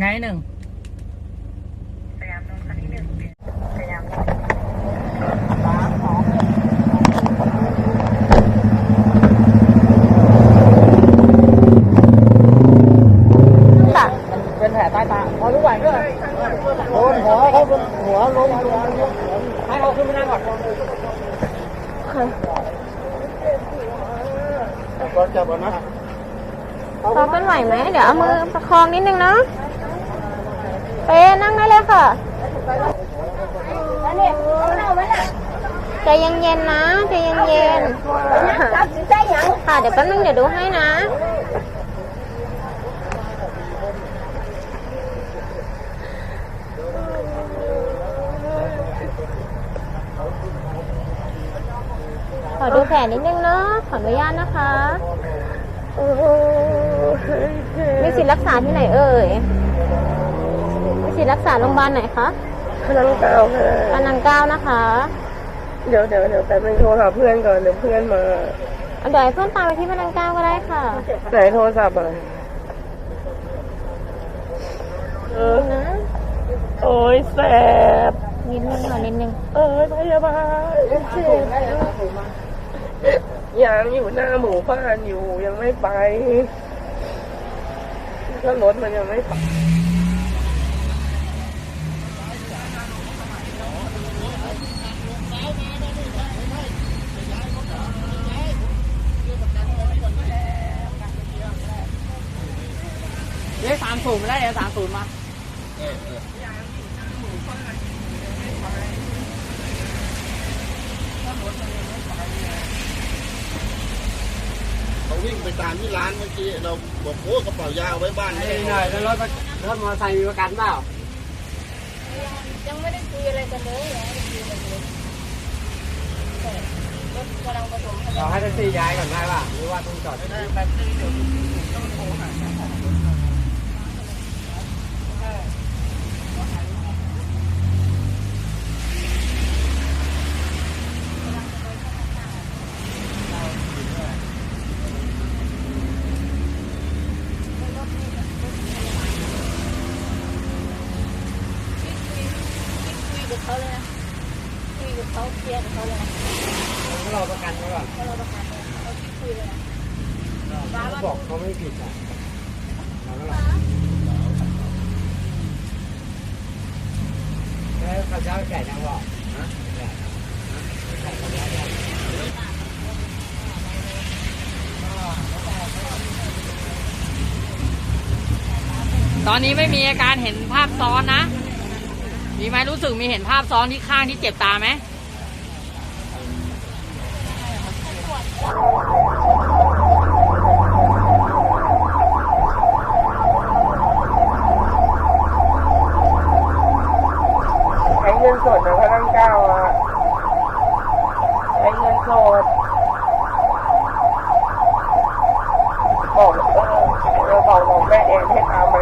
ไงหนึ่งพยายามลงครั้งที่หนึ่งพยายามสามสองเป็นแผลใต้ตาพอรู้ไหวด้วยโดนหัวเขาหัวล้มให้เขาขึ้นไปนั่งก่อนก่อนจับก่อนนะ พอเป็นไหวไหมเดี๋ยวเอามือประคองนิดนึงเนาะเป๊นั่งได้เลยค่ะใจเย็นๆนะใจเย็นๆค่ะเดี๋ยวแป๊บนึงเดี๋ยวดูให้นะขอดูแผลนิดนึงเนาะขออนุญาตนะคะ มีสิทธิ์รักษาที่ไหนเอ่ย มีสิทธิ์รักษาโรงพยาบาลไหนคะพนังเก้าค่ะปานังเก้านะคะ เดี๋ยวเดี๋ยวเดี๋ยวแป๊บนึงโทรหาเพื่อนก่อนเดี๋ยวเพื่อนมาเอาเดี๋ยวให้เพื่อนตามไปที่ปานังเก้าก็ได้ค่ะ ไหนโทรศัพท์อะไรเออนะโอ้ยแสบนิดนึงค่ะนิดนึง เอ้ยพยาบาลเจ็บ ยังอยู่หน้าหมู่บ้านอยู่ยังไม่ไปถ้ารถมันยังไม่ไปเลขสามศูนย์ไม่ได้เลยสามศูนย์มา เขาวิ่ง ไปตามที่ร้านเมื่อกี้เราบอกโอ้กระเป๋ายาเอาไว้บ้านไม่ได้หน่อยแล้วรถรถมอเตอร์ไซค์มีประกันเปล่ายังไม่ได้คุยอะไรกันเลยยังไม่ได้คุยกันเลยรถกำลังผสมเราให้แท็กซี่ย้ายก่อนได้ป่ะหรือว่าต้องจอดได้คุยกับเขาเลยนะ คุยกับเขาเคลียร์กับเขาเลยนะเราประกันไว้ก่อนเขาเราประกันเลยเขาคุยเลยนะเขาบอกเขาไม่ผิดอะเราก็หลับแล้วข้าวเจ้าแก่ยังบอกตอนนี้ไม่มีอาการเห็นภาพซ้อนนะ มีไหมรู้สึกมีเห็นภาพซ้อนที่ข้างที่เจ็บตาไหม ใช้เงินสดนะพระนังเก้าอะใช้เงินสดบอกเออเออบอกบอกแม่เองให้ตามมา